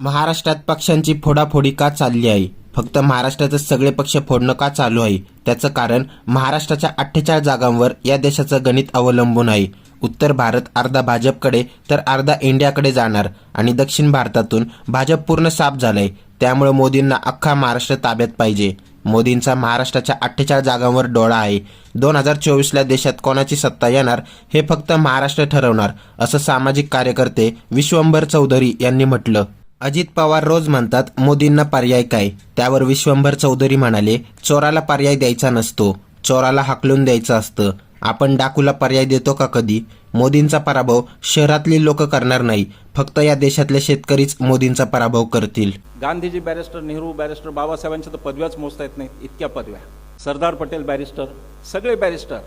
महाराष्ट्रात पक्षांची फोडाफोडी का चालली आहे? फक्त महाराष्ट्राचे सगळे पक्ष फोडणं का चालू आहे? त्याचं कारण महाराष्ट्राच्या अठ्ठेचाळीस जागांवर या देशाचं गणित अवलंबून आहे. उत्तर भारत अर्धा भाजपकडे तर अर्धा इंडियाकडे जाणार आणि दक्षिण भारतातून भाजप पूर्ण साफ झालंय. त्यामुळे मोदींना अख्खा महाराष्ट्र ताब्यात पाहिजे. मोदींचा महाराष्ट्राच्या अठ्ठेचाळीस जागांवर डोळा आहे. दोन हजार चोवीसला देशात कोणाची सत्ता येणार हे फक्त महाराष्ट्र ठरवणार असं सामाजिक कार्यकर्ते विश्वंभर चौधरी यांनी म्हटलं. अजित पवार रोज म्हणतात मोदींना पर्याय काय? त्यावर विश्वंभर चौधरी म्हणाले चोराला पर्याय द्यायचा नसतो. चोराला हाकलून द्यायचं असतं. आपण डाकूला पर्याय देतो का कधी? मोदींचा पराभव शहरातली लोक करणार नाही. फक्त या देशातले शेतकरीच मोदींचा पराभव करतील. गांधीजी बॅरिस्टर नेहरू बॅरिस्टर बाबासाहेबांच्या तर पदव्याच मोजता येत नाहीत इतक्या पदव्या. सरदार पटेल बॅरिस्टर सगळे बॅरिस्टर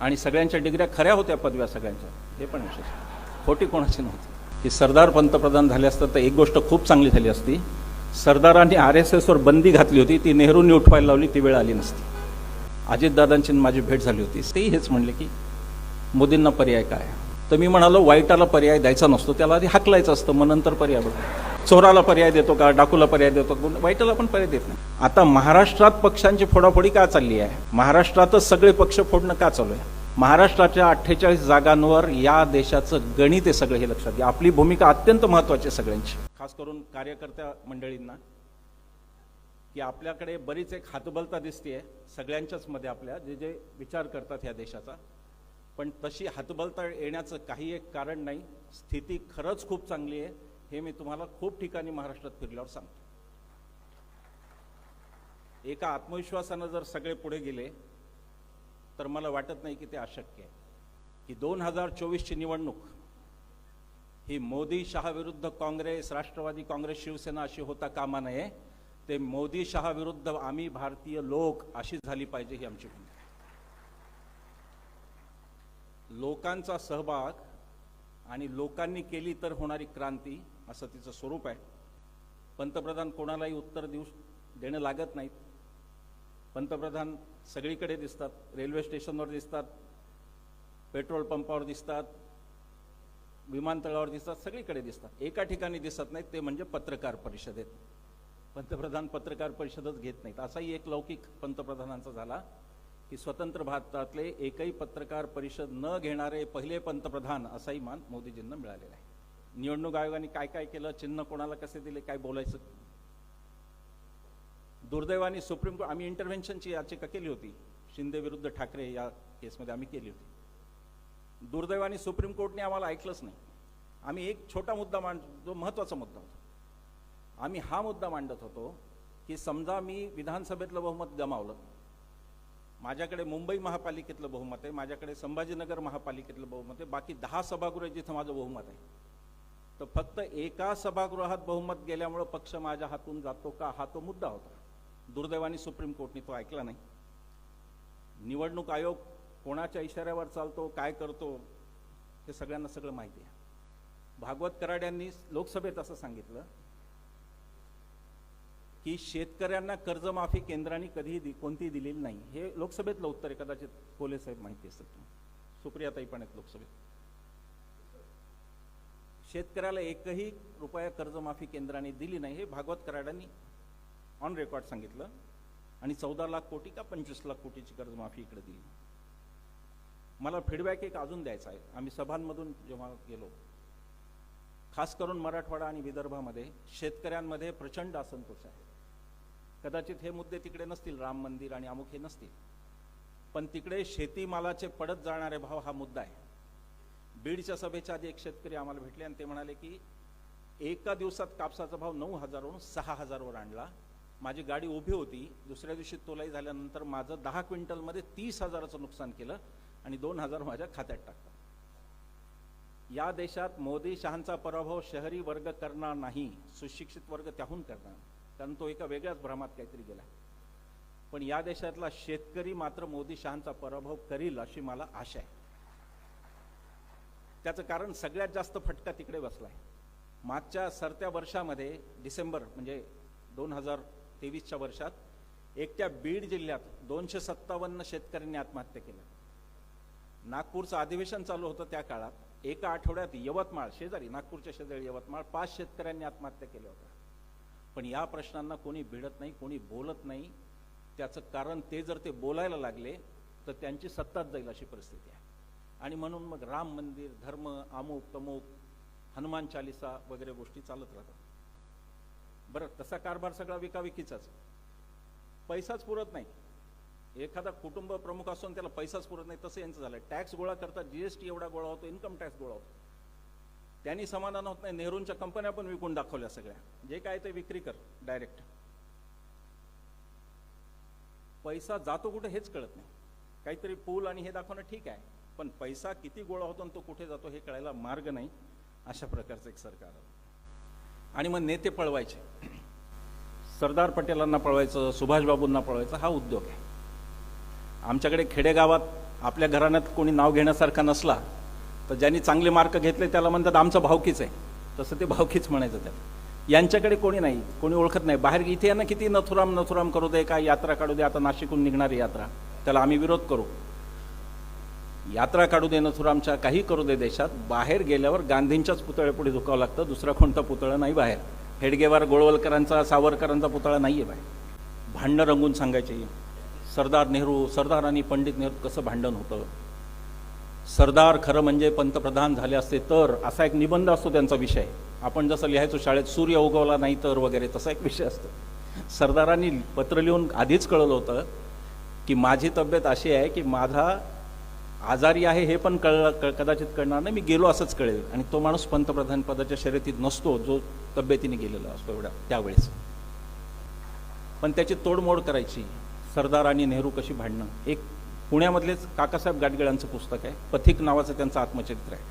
आणि सगळ्यांच्या डिग्र्या खऱ्या होत्या पदव्या सगळ्यांच्या. हे पण विशेष. खोटी कोणाची नव्हती. की सरदार पंतप्रधान झाले असतं तर एक गोष्ट खूप चांगली झाली असती. सरदारांनी आर एस एसवर बंदी घातली होती ती नेहरूंनी उठवायला लावली ती वेळ आली नसती. अजितदादांची माझी भेट झाली होती. तेही हेच म्हणले की मोदींना पर्याय काय? तर मी म्हणालो वाईटाला पर्याय द्यायचा नसतो त्याला आधी हाकलायचं असतं मग नंतर पर्याय बघतो चोराला पर्याय देतो का डाकूला पर्याय देतो का? वाईटाला पण पर्याय देत नाही. आता महाराष्ट्रात पक्षांची फोडाफोडी का चालली आहे? महाराष्ट्रातच सगळे पक्ष फोडणं का चालू आहे? महाराष्ट्राच्या अठ्ठेचाळीस जागांवर या देशाचं गणित आहे सगळं हे लक्षात घ्या. आपली भूमिका अत्यंत महत्वाची आहे सगळ्यांची. खास करून कार्यकर्त्या मंडळींना. की आपल्याकडे बरीच एक हातबलता दिसते सगळ्यांच्याच मध्ये आपल्या जे जे विचार करतात ह्या देशाचा. पण तशी हातबलता येण्याचं काही एक कारण नाही. स्थिती खरंच खूप चांगली आहे. हे मी तुम्हाला खूप ठिकाणी महाराष्ट्रात फिरल्यावर सांगतो. एका आत्मविश्वासानं जर सगळे पुढे गेले तर मला वाटत नाही की ते अशक्य आहे. की दोन हजार चोवीसची निवडणूक ही मोदी शहा विरुद्ध काँग्रेस राष्ट्रवादी काँग्रेस शिवसेना अशी होता कामा नये ते मोदी शहा विरुद्ध आम्ही भारतीय लोक अशी झाली पाहिजे ही आमची भूमिका लोकांचा सहभाग आणि लोकांनी केली तर होणारी क्रांती असं तिचं स्वरूप आहे. पंतप्रधान कोणालाही उत्तर देऊ देणं लागत नाहीत. पंतप्रधान सगळीकडे दिसतात रेल्वे स्टेशनवर दिसतात पेट्रोल पंपावर दिसतात विमानतळावर दिसतात सगळीकडे दिसतात. एका ठिकाणी दिसत नाहीत ते म्हणजे पत्रकार परिषदेत. पंतप्रधान पत्रकार परिषदच घेत नाहीत. असाही एक लौकिक पंतप्रधानांचा झाला की स्वतंत्र भारतातले एकही पत्रकार परिषद न घेणारे पहिले पंतप्रधान असाही मान मोदीजींना मिळालेला आहे. निवडणूक आयोगाने काय काय केलं चिन्ह कोणाला कसे दिले काय बोलायचं दुर्दैवाने सुप्रीम कोर्ट आम्ही इंटरव्हेन्शनची याचिका केली होती. शिंदे विरुद्ध ठाकरे या केसमध्ये आम्ही केली होती. दुर्दैवाने सुप्रीम कोर्टने आम्हाला ऐकलंच नाही. आम्ही एक छोटा मुद्दा मांड जो महत्त्वाचा मुद्दा होता. आम्ही हा मुद्दा मांडत होतो की समजा मी विधानसभेतलं बहुमत गमावलं. माझ्याकडे मुंबई महापालिकेतलं बहुमत आहे माझ्याकडे संभाजीनगर महापालिकेतलं बहुमत आहे बाकी दहा सभागृह जिथं माझं बहुमत आहे. तर फक्त एका सभागृहात बहुमत गेल्यामुळं पक्ष माझ्या हातून जातो का हा तो मुद्दा होता. दुर्दैवाने सुप्रीम कोर्टने तो ऐकला नाही. निवडणूक आयोग कोणाच्या इशाऱ्यावर चालतो काय करतो हे सगळ्यांना सगळं माहिती आहे. भागवत कराड लोकसभेत असं सांगितलं की शेतकऱ्यांना कर्जमाफी केंद्राने कधीही दि कोणतीही दिलेली नाही. हे लोकसभेतलं उत्तर आहे कदाचित कोले साहेब माहिती असेल तुम्हाला. सुप्रियाताई पण आहेत लोकसभेत. शेतकऱ्याला एकही रुपया कर्जमाफी केंद्राने दिली नाही हे भागवत कराडांनी ऑन रेकॉर्ड सांगितलं आणि चौदा लाख कोटी का पंचवीस लाख कोटीची कर्जमाफी इकडे दिली. मला फीडबॅक एक अजून द्यायचा आहे. आम्ही सभांमधून जेव्हा गेलो खास करून मराठवाडा आणि विदर्भामध्ये शेतकऱ्यांमध्ये प्रचंड असंतोष आहे. कदाचित हे मुद्दे तिकडे नसतील राम मंदिर आणि अमुक हे नसतील. पण तिकडे शेतीमालाचे पडत जाणारे भाव हा मुद्दा आहे. बीडच्या सभेच्या आधी एक शेतकरी आम्हाला भेटले आणि ते म्हणाले की एका दिवसात कापसाचा भाव नऊ हजारवरून सहा हजारवर आणला. माझी गाडी उभी होती दुसऱ्या दिवशी तोलाई झाल्यानंतर माझं दहा क्विंटलमध्ये तीस हजाराचं नुकसान केलं आणि दोन हजार माझ्या खात्यात टाकलं. या देशात मोदी शहांचा पराभव शहरी वर्ग करणार नाही सुशिक्षित वर्ग त्याहून करणार कारण तो एका वेगळ्याच भ्रमात काहीतरी गेला. पण या देशातला शेतकरी मात्र मोदी शहांचा पराभव करील अशी मला आशा आहे. त्याचं कारण सगळ्यात जास्त फटका तिकडे बसला आहे मागच्या सरत्या वर्षामध्ये डिसेंबर म्हणजे दोन हजार तेवीसच्या वर्षात एकट्या बीड जिल्ह्यात दोनशे सत्तावन्न शेतकऱ्यांनी आत्महत्या केल्या नागपूरचं अधिवेशन चालू होतं त्या काळात. एका आठवड्यात यवतमाळ शेजारी नागपूरच्या शेजारी यवतमाळ पाच शेतकऱ्यांनी आत्महत्या केल्या होत्या. पण या प्रश्नांना कोणी भिडत नाही कोणी बोलत नाही. त्याचं कारण ते जर ते बोलायला लागले तर त्यांची सत्ताच जाईल अशी परिस्थिती आहे. आणि म्हणून मग राम मंदिर धर्म अमुक तमुक हनुमान चालिसा वगैरे गोष्टी चालत राहतात. बरं तसा कारभार सगळा विकाविकीचाच. पैसाच पुरत नाही. एखादा कुटुंब प्रमुख असून त्याला पैसाच पुरत नाही तसं यांचं झालं टॅक्स गोळा करता जीएसटी एवढा गोळा होतो इन्कम टॅक्स गोळा होतो. त्यांनी समाधान होत नाही नेहरूंच्या कंपन्या पण विकून दाखवल्या सगळ्या. जे काय ते विक्री कर डायरेक्ट पैसा जातो कुठे हेच कळत नाही. काहीतरी पूल आणि हे दाखवणं ठीक आहे पण पैसा किती गोळा होतो आणि तो कुठे जातो हे कळायला मार्ग नाही अशा प्रकारचं एक सरकार आहे. आणि मग नेते पळवायचे. सरदार पटेलांना पळवायचं सुभाषबाबूंना पळवायचं हा उद्योग आहे. आमच्याकडे खेडेगावात आपल्या घराण्यात कोणी नाव घेण्यासारखा नसला तर ज्यांनी चांगले मार्क घेतले त्याला म्हणतात आमचं भावकीच आहे. तसं ते भावकीच म्हणायचं त्याला. यांच्याकडे कोणी नाही कोणी ओळखत नाही. बाहेर इथे यांना किती नथुराम नथुराम करू दे काय यात्रा काढू दे आता नाशिकहून निघणारी यात्रा. त्याला आम्ही विरोध करू. यात्रा काढू दे नथुरामच्या काही करू दे देशात. बाहेर गेल्यावर गांधींच्याच पुतळ्यापुढे झुकावं लागतं. दुसरा कोणता पुतळा नाही बाहेर. हेडगेवार गोळवलकरांचा सावरकरांचा पुतळा नाही आहे बाहेर. भांडणं रंगून सांगायची. सरदार नेहरू सरदार आणि पंडित नेहरू कसं भांडण होतं? सरदार खरं म्हणजे पंतप्रधान झाले असते तर असा एक निबंध असतो त्यांचा विषय. आपण जसं लिहायचो शाळेत सूर्य उगवला नाही तर वगैरे तसा एक विषय असतो. सरदारांनी पत्र लिहून आधीच कळलं होतं की माझी तब्येत अशी आहे की माझा आजारी आहे हे पण कळ क- कदाचित कळणार नाही. मी गेलो असंच कळेल. आणि तो माणूस पंतप्रधान पदाच्या शर्यतीत नसतो जो तब्येतीने गेलेला असतो एवढ्या त्यावेळेस. पण त्याची तोडमोड करायची सरदार आणि नेहरू कशी भांडणं? एक पुण्यामधलेच काकासाहेब गाडगिळांचं पुस्तक आहे. पथिक नावाचं त्यांचं आत्मचरित्र आहे.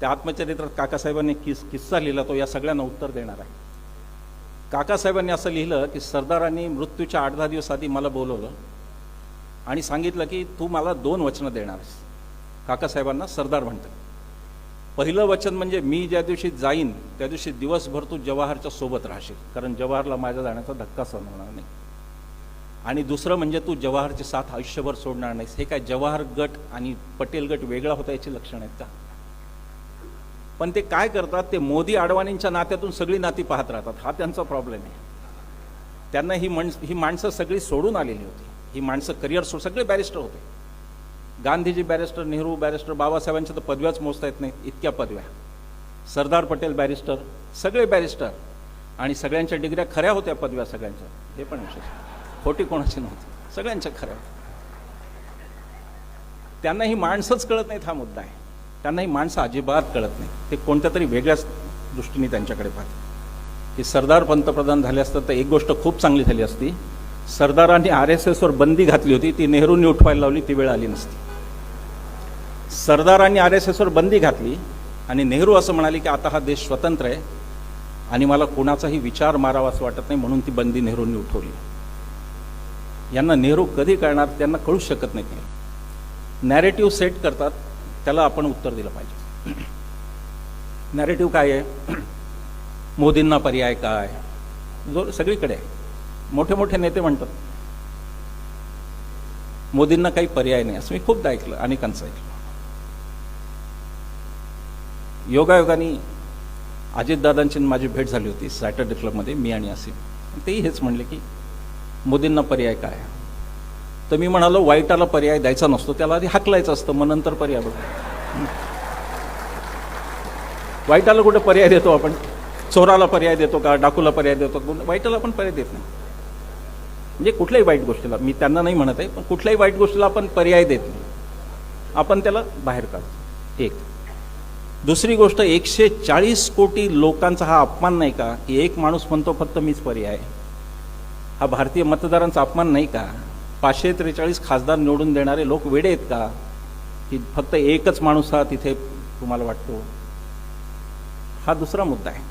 त्या आत्मचरित्रात काकासाहेबांनी किस किस्सा लिहिला तो या सगळ्यांना उत्तर देणार आहे. काकासाहेबांनी असं लिहिलं की सरदारांनी मृत्यूच्या आठ दहा दिवस आधी मला बोलवलं. आणि सांगितलं की तू मला दोन वचनं देणार आहेस. काकासाहेबांना सरदार म्हणतात. पहिलं वचन म्हणजे मी ज्या दिवशी जाईन त्या दिवशी दिवसभर तू जवाहरच्या सोबत राहशील. कारण जवाहरला माझ्या जाण्याचा धक्का सहन होणार नाही. आणि दुसरं म्हणजे तू जवाहरची साथ आयुष्यभर सोडणार नाहीस. हे काय जवाहर गट आणि पटेल गट वेगळा होता याची लक्षणं आहेत का? पण ते काय करतात ते मोदी अडवाणींच्या नात्यातून सगळी नाती पाहत राहतात. हा त्यांचा प्रॉब्लेम आहे. त्यांना ही मण ही माणसं सगळी सोडून आलेली होती. ही माणसं करिअर सोड सगळे बॅरिस्टर होते. गांधीजी बॅरिस्टर नेहरू बॅरिस्टर बाबासाहेबांच्या तर पदव्याच मोजता येत नाहीत इतक्या पदव्या. सरदार पटेल बॅरिस्टर सगळे बॅरिस्टर आणि सगळ्यांच्या डिग्र्या खऱ्या होत्या पदव्या सगळ्यांच्या हे पण विशेष. खोटी कोणाची नव्हती सगळ्यांच्या खऱ्या त्यांना ही माणसंच कळत नाहीत हा मुद्दा आहे. त्यांना ही माणसं अजिबात कळत नाही ते कोणत्या तरी वेगळ्याच दृष्टीने त्यांच्याकडे पाहतात. की सरदार पंतप्रधान झाले असतात तर एक गोष्ट खूप चांगली झाली असती. सरदारांनी आर एस एसवर बंदी घातली होती. ती नेहरूंनी उठवायला लावली ती वेळ आली नसती. सरदारांनी आर एस एसवर बंदी घातली आणि नेहरू असं म्हणाले की आता हा देश स्वतंत्र आहे आणि मला कोणाचाही विचार मारावा असं वाटत नाही म्हणून ती बंदी नेहरूंनी उठवली. यांना नेहरू कधी कळणार त्यांना कळू शकत नाही. नॅरेटिव्ह सेट करतात त्याला आपण उत्तर दिलं पाहिजे. नॅरेटिव्ह काय आहे? मोदींना पर्याय काय? जो सगळीकडे आहे. मोठे मोठे नेते म्हणतात. मोदींना काही पर्याय नाही असं मी खूपदा ऐकलं अनेकांचं ऐकलं. योगायोगाने अजितदादांची माझी भेट झाली होती सॅटर्डे क्लबमध्ये मी आणि असे तेही हेच म्हणले की मोदींना पर्याय काय? आहे? तर मी म्हणालो वाईटाला पर्याय द्यायचा नसतो त्याला आधी हाकलायचं असतं मग नंतर पर्याय बघ. वाईटाला कुठे पर्याय देतो आपण? चोराला पर्याय देतो का? डाकूला पर्याय देतो वाईटाला आपण पर्याय देत नाही. म्हणजे कुठल्याही वाईट गोष्टीला मी त्यांना नाही म्हणत आहे पण कुठल्याही वाईट गोष्टीला आपण पर्याय देत नाही. आपण त्याला बाहेर काढतो. एक. दुसरी गोष्ट एकशे चाळीस कोटी लोकांचा हा अपमान नाही का? की एक माणूस म्हणतो फक्त मीच पर्याय हा भारतीय मतदारांचा अपमान नाही का? पाचशे त्रेचाळीस खासदार निवडून देणारे लोक वेडे आहेत का? की फक्त एकच माणूस हा तिथे तुम्हाला वाटतो? हा दुसरा मुद्दा आहे.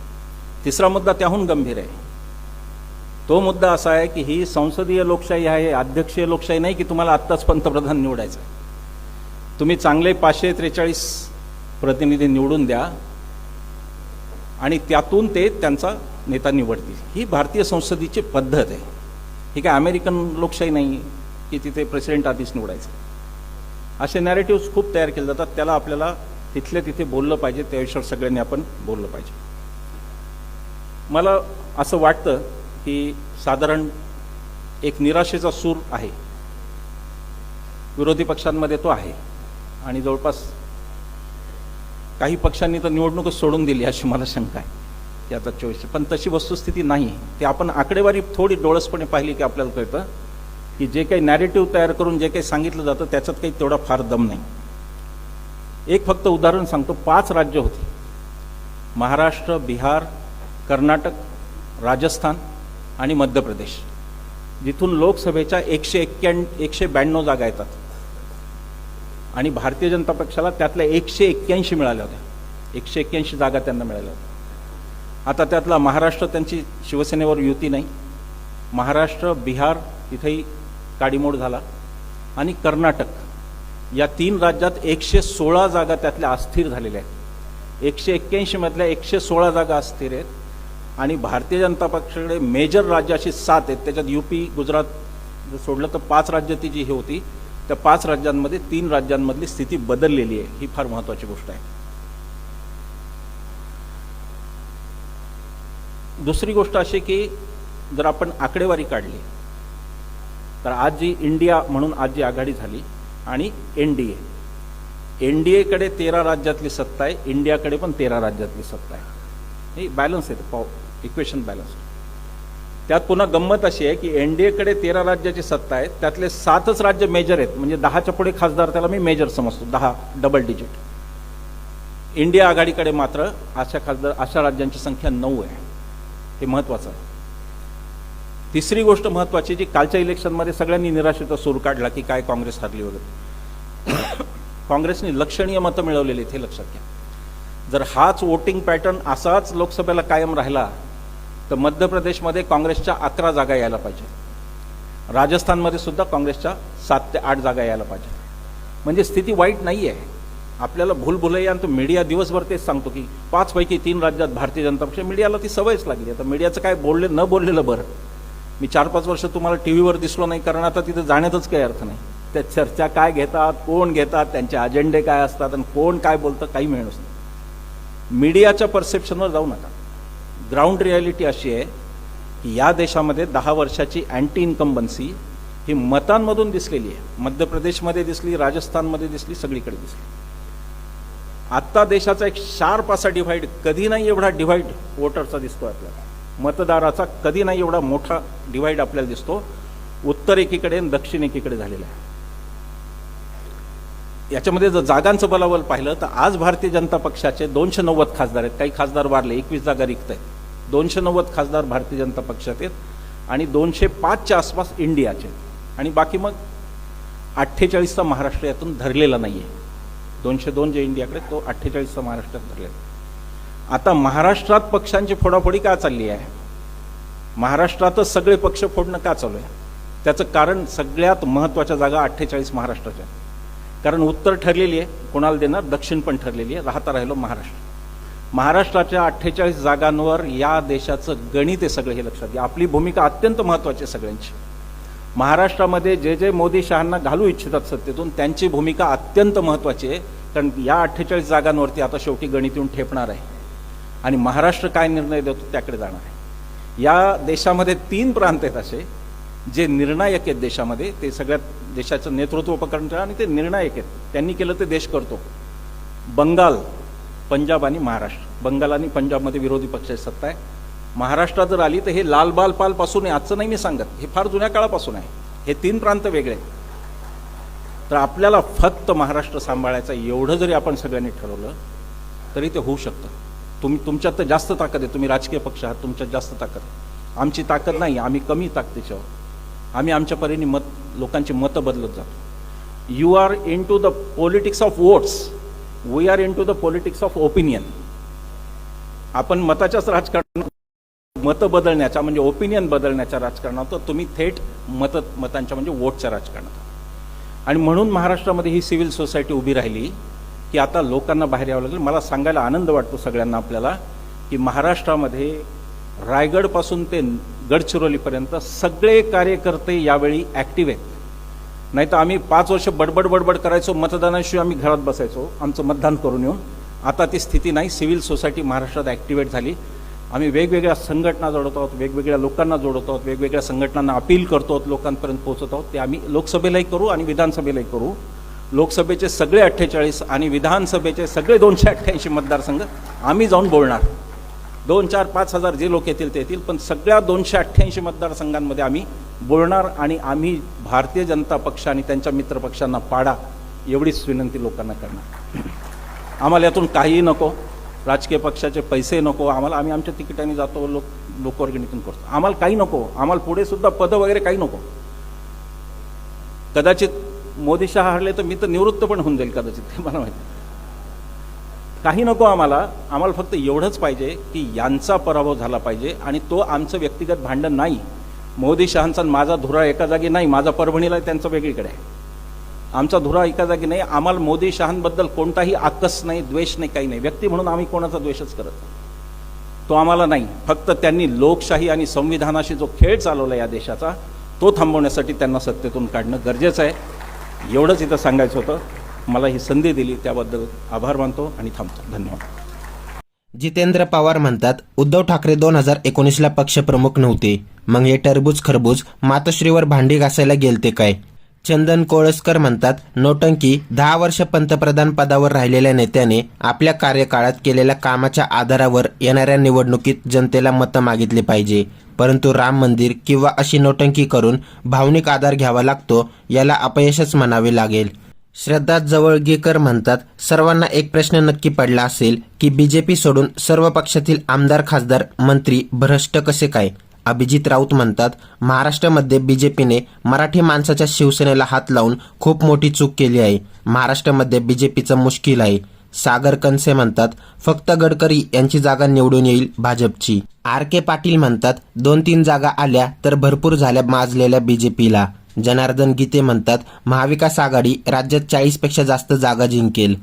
तिसरा मुद्दा त्याहून गंभीर आहे. तो मुद्दा असा आहे की ही संसदीय लोकशाही आहे अध्यक्षीय लोकशाही नाही की तुम्हाला आत्ताच पंतप्रधान निवडायचं. आहे. तुम्ही चांगले पाचशे त्रेचाळीस प्रतिनिधी निवडून द्या आणि त्यातून ते त्यांचा नेता निवडतील. ही भारतीय संसदेची पद्धत आहे. ही काय अमेरिकन लोकशाही नाही की तिथे प्रेसिडेंट आधीच निवडायचं. असे नॅरेटिव्स खूप तयार केले जातात. त्याला आपल्याला तिथल्या तिथे बोललं पाहिजे. त्या सगळ्यांनी आपण बोललं पाहिजे. मला असं वाटतं की साधारण एक निराशेचा सूर आहे. विरोधी पक्षांमध्ये तो आहे. आणि जवळपास काही पक्षांनी तर निवडणूकच सोडून दिली अशी मला शंका आहे. की आता चोवीस पण तशी वस्तुस्थिती नाही. ते आपण आकडेवारी थोडी डोळसपणे पाहिली की आपल्याला कळतं की जे काही नॅरेटिव्ह तयार करून जे काही सांगितलं जातं त्याच्यात काही तेवढा फार दम नाही. एक फक्त उदाहरण सांगतो. पाच राज्य होती. महाराष्ट्र बिहार कर्नाटक राजस्थान. आणि मध्य प्रदेश. जिथून लोकसभेच्या एकशे एक्क्याण एकशे ब्याण्णव जागा येतात. आणि भारतीय जनता पक्षाला त्यातल्या एकशे एक्क्याऐंशी मिळाल्या होत्या. एकशे एक्क्याऐंशी जागा त्यांना मिळाल्या होत्या. आता त्यातला महाराष्ट्र त्यांची शिवसेनेवर युती नाही. महाराष्ट्र बिहार इथेही काडीमोड झाला. आणि कर्नाटक या तीन राज्यात एकशे सोळा जागा त्यातल्या अस्थिर झालेल्या आहेत. एकशे एक्क्याऐंशीमधल्या एकशे सोळा जागा अस्थिर आहेत. आणि भारतीय जनता पक्षाकडे मेजर राज्य अशी सात आहेत. त्याच्यात युपी गुजरात जर सोडलं तर पाच राज्य ती जी हे होती त्या पाच राज्यांमध्ये तीन राज्यांमधली स्थिती बदललेली आहे. ही फार महत्त्वाची गोष्ट आहे. दुसरी गोष्ट अशी की जर आपण आकडेवारी काढली तर आज जी इंडिया म्हणून आज जी आघाडी झाली आणि N D A N D एकडे तेरा राज्यातली सत्ता आहे इंडियाकडे पण तेरा राज्यातली सत्ता आहे. हे बॅलन्स आहे पाव इक्वेशन बॅलन्स त्यात पुन्हा गंमत अशी आहे की एन डी एकडे तेरा राज्याची सत्ता आहे त्यातले सातच राज्य मेजर आहेत म्हणजे दहाच्या पुढे खासदार त्याला मी मेजर समजतो दहा डबल डिजिट इंडिया आघाडीकडे मात्र अशा खासदार अशा राज्यांची संख्या नऊ आहे. हे महत्वाचं आहे. तिसरी गोष्ट महत्वाची जी कालच्या इलेक्शनमध्ये सगळ्यांनी निराशेचा सूर काढला की काय काँग्रेस हरली वगैरे. काँग्रेसने लक्षणीय मतं मिळवलेली आहेत हे लक्षात घ्या. जर हाच वोटिंग पॅटर्न असाच लोकसभेला कायम राहिला तर मध्य प्रदेशमध्ये काँग्रेसच्या अकरा जागा यायला पाहिजे. राजस्थानमध्ये सुद्धा काँग्रेसच्या सात ते आठ जागा यायला पाहिजे. म्हणजे स्थिती वाईट नाही आहे आपल्याला भूलभुलैया आणि तो मीडिया दिवसभर तेच सांगतो की पाचपैकी तीन राज्यात भारतीय जनता पक्ष मीडियाला ती सवयच लागली. आता मीडियाचं काय बोलले न बोललेलं बरं. मी चार पाच वर्ष तुम्हाला टी व्हीवर दिसलो नाही कारण आता तिथे जाण्यातच काही अर्थ नाही. त्या चर्चा काय घेतात कोण घेतात त्यांचे अजेंडे काय असतात आणि कोण काय बोलतं काही मिळणं नाही. मीडियाच्या परसेप्शनवर जाऊ नका. ग्राउंड रियालिटी अशी आहे की या देशामध्ये दहा वर्षाची अँटी इन्कम्बन्सी ही मतांमधून दिसलेली आहे. मध्य प्रदेशमध्ये दिसली राजस्थानमध्ये दिसली सगळीकडे दिसली. आत्ता देशाचा एक शार्प असा डिव्हाइड कधी नाही एवढा डिव्हाइड वोटरचा दिसतो आपल्याला. मतदाराचा कधी नाही एवढा मोठा डिव्हाइड आपल्याला दिसतो. उत्तर एकीकडे आणि दक्षिण एकीकडे झालेला आहे. याच्यामध्ये जर जागांचं बलाबल पाहिलं तर आज भारतीय जनता पक्षाचे दोनशे नव्वद खासदार आहेत. काही खासदार वारले एकवीस जागा रिक्त आहेत. दोनशे नव्वद खासदार भारतीय जनता पक्षात आहेत आणि दोनशे पाचच्या आसपास इंडियाचे आहेत. आणि बाकी मग अठ्ठेचाळीसचा महाराष्ट्र यातून धरलेला नाही आहे दोनशे दोन जे इंडियाकडे तो अठ्ठेचाळीसचा महाराष्ट्रात धरलेला आता महाराष्ट्रात पक्षांची फोडाफोडी का चालली आहे? महाराष्ट्रातच सगळे पक्ष फोडणं का चालू आहे? त्याचं कारण सगळ्यात महत्त्वाच्या जागा अठ्ठेचाळीस महाराष्ट्राच्या कारण उत्तर ठरलेली आहे कोणाला देणार? दक्षिण पण ठरलेली आहे राहता राहिलो महाराष्ट्र. महाराष्ट्राच्या अठ्ठेचाळीस जागांवर या देशाचं गणित आहे सगळं हे लक्षात घ्या. आपली भूमिका अत्यंत महत्त्वाची आहे सगळ्यांची. महाराष्ट्रामध्ये जे जे मोदी शहांना घालू इच्छितात सत्तेतून त्यांची भूमिका अत्यंत महत्त्वाची आहे. कारण या अठ्ठेचाळीस जागांवरती आता शेवटी गणित येऊन ठेपणार आहे. आणि महाराष्ट्र काय निर्णय देतो त्याकडे जाणार आहे. या देशामध्ये तीन प्रांत आहेत असे. जे निर्णायक आहेत देशामध्ये ते सगळ्यात देशाचं नेतृत्व पकडणं आणि ते निर्णायक आहेत. त्यांनी केलं ते देश करतो. बंगाल पंजाब आणि महाराष्ट्र. बंगाल आणि पंजाबमध्ये विरोधी पक्षाची सत्ता आहे. महाराष्ट्रात जर आली तर हे लाल बाल पाल पासून आहे आजचं नाही मी सांगत. हे फार जुन्या काळापासून आहे. हे तीन प्रांत वेगळे आहेत. तर आपल्याला फक्त महाराष्ट्र सांभाळायचं एवढं जरी आपण सगळ्यांनी ठरवलं तरी ते होऊ शकतं. तुम्ही तुमच्यात तर जास्त ताकद आहे. तुम्ही राजकीय पक्ष आहात तुमच्यात जास्त ताकद आमची ताकद नाही आम्ही कमी ताकदीच्यावर आम्ही आमच्या परीने मत लोकांची मतं बदलत जातो. You are into the politics of votes we are into the politics of opinion आपण मताच्याच राजकारणात मतं बदलण्याच्या म्हणजे ओपिनियन बदलण्याच्या राजकारणात तर तुम्ही थेट मत मतांच्या म्हणजे वोटच्या राजकारणात आणि म्हणून महाराष्ट्रामध्ये ही सिव्हिल सोसायटी उभी राहिली की आता लोकांना बाहेर यावं लागेल. मला सांगायला आनंद वाटतो सगळ्यांना आपल्याला की महाराष्ट्रामध्ये रायगडपासून ते गडचिरोलीपर्यंत सगळे कार्यकर्ते यावेळी ॲक्टिव्ह आहेत. नाही तर आम्ही पाच वर्ष बडबड बडबड करायचो मतदानाशिवाय आम्ही घरात बसायचो आमचं मतदान करून येऊन. आता ती स्थिती नाही सिव्हिल सोसायटी महाराष्ट्रात ॲक्टिवेट झाली. आम्ही वेगवेगळ्या संघटना जोडत आहोत वेगवेगळ्या लोकांना जोडत आहोत वेगवेगळ्या संघटनांना अपील करतो आहोत लोकांपर्यंत पोहोचत आहोत ते आम्ही लोकसभेलाही करू आणि विधानसभेलाही करू. लोकसभेचे सगळे अठ्ठेचाळीस आणि विधानसभेचे सगळे दोनशे अठ्ठ्याऐंशी मतदारसंघ आम्ही जाऊन बोलणार. दोन चार पाच हजार जे लोक येतील ते येतील पण सगळ्या दोनशे अठ्ठ्याऐंशी मतदारसंघांमध्ये आम्ही बोलणार आणि आम्ही भारतीय जनता पक्ष आणि त्यांच्या मित्रपक्षांना पाडा एवढीच विनंती लोकांना करणार. आम्हाला यातून काहीही नको. राजकीय पक्षाचे पैसे नको. आम्हाला आम्ही आमच्या तिकिटाने जातो लोक लोकवर्गणीतून करतो. आम्हाला काही नको. आम्हाला पुढे सुद्धा पदं वगैरे काही नको. कदाचित मोदी शहा हरले तर मी तर निवृत्त पण होऊन जाईल कदाचित ते मला माहिती काही नको आम्हाला. आम्हाला फक्त एवढंच पाहिजे की यांचा पराभव झाला पाहिजे आणि तो आमचं व्यक्तिगत भांडण नाही. मोदी शहांचा माझा धुरा एका जागी नाही माझा परभणीला त्यांचं वेगळीकडे आहे. आमचा धुरा एका जागी नाही आम्हाला मोदी शहांबद्दल कोणताही आकस नाही द्वेष नाही काही नाही. व्यक्ती म्हणून आम्ही कोणाचा द्वेषच करत नाही. तो आम्हाला नाही. फक्त त्यांनी लोकशाही आणि संविधानाशी जो खेळ चालवला या देशाचा तो थांबवण्यासाठी त्यांना सत्तेतून काढणं गरजेचं आहे. एवढंच इथं सांगायचं होतं. मला ही संधी दिली त्याबद्दल आभार मानतो आणि थांबतो. धन्यवाद. जितेंद्र पवार म्हणतात उद्धव ठाकरे दोन हजार एकोणीसला पक्षप्रमुख नव्हते. मग हे टरबूज खरबूज मातोश्रीवर भांडी घासायला गेलते काय? चंदन कोळसकर म्हणतात नोटंकी दहा वर्ष पंतप्रधान पदावर राहिलेल्या नेत्याने आपल्या कार्यकाळात केलेल्या कामाच्या आधारावर येणाऱ्या निवडणुकीत जनतेला मतं मागितली पाहिजे. परंतु राम मंदिर किंवा अशी नोटंकी करून भावनिक आधार घ्यावा लागतो याला अपयशच म्हणावे लागेल. श्रद्धा जवळगीकर म्हणतात सर्वांना एक प्रश्न नक्की पडला असेल की बीजेपी सोडून सर्व पक्षातील आमदार खासदार मंत्री भ्रष्ट कसे काय? अभिजित राऊत म्हणतात महाराष्ट्रामध्ये बीजेपीने मराठी माणसाच्या शिवसेनेला हात लावून खूप मोठी चूक केली आहे. महाराष्ट्रामध्ये बीजेपीचं मुश्किल आहे. सागर कनसे म्हणतात फक्त गडकरी यांची जागा निवडून येईल भाजपची. आर के पाटील म्हणतात दोन तीन जागा आल्या तर भरपूर झाल्या माजलेल्या बीजेपीला. जनार्दन गीते म्हणतात महाविकास आघाडी राज्यात चाळीसपेक्षा जास्त जागा जिंकेल.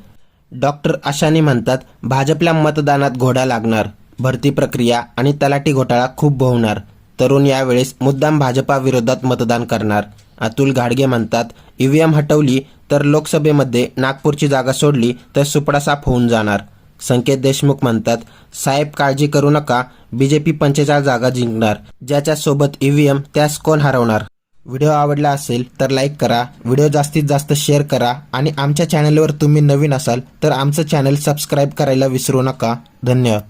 डॉक्टर अशाने म्हणतात भाजपला मतदानात घोडा लागणार. भरती प्रक्रिया आणि तलाठी घोटाळा खूप भोवणार तरुण यावेळेस मुद्दाम भाजपा विरोधात मतदान करणार. अतुल घाडगे म्हणतात ईव्हीएम हटवली तर लोकसभेमध्ये नागपूरची जागा सोडली तर सुपडा साफ होऊन जाणार. संकेत देशमुख म्हणतात साहेब काळजी करू नका बीजेपी पंचेचाळीस जागा जिंकणार. ज्याच्या सोबत ईव्हीएम त्यास कोण हरवणार? व्हिडिओ आवडला असेल तर लाईक करा व्हिडिओ जास्तीत जास्त शेअर करा आणि आमच्या चॅनलवर तुम्ही नवीन असाल तर आमचं चॅनल सबस्क्राईब करायला विसरू नका. धन्यवाद.